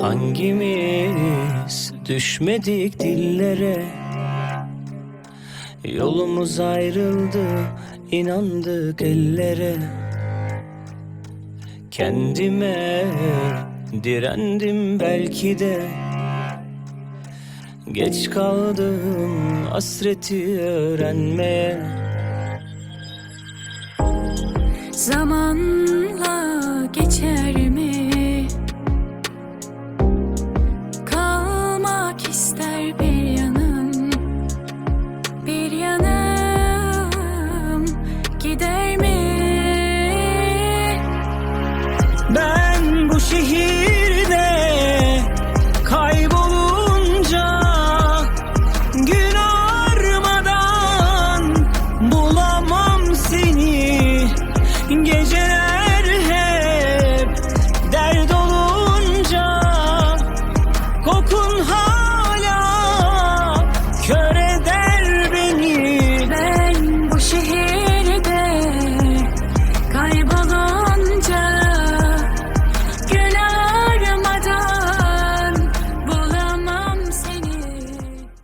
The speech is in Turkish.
Hangimiz düşmedik dillere? Yolumuz ayrıldı inandık ellere. Kendime direndim belki de. Geç kaldım hasreti öğrenmeye. Zamanla geçer şehirde kaybolunca gün armadan bulamam seni. Geceler hep dert olunca kokun hala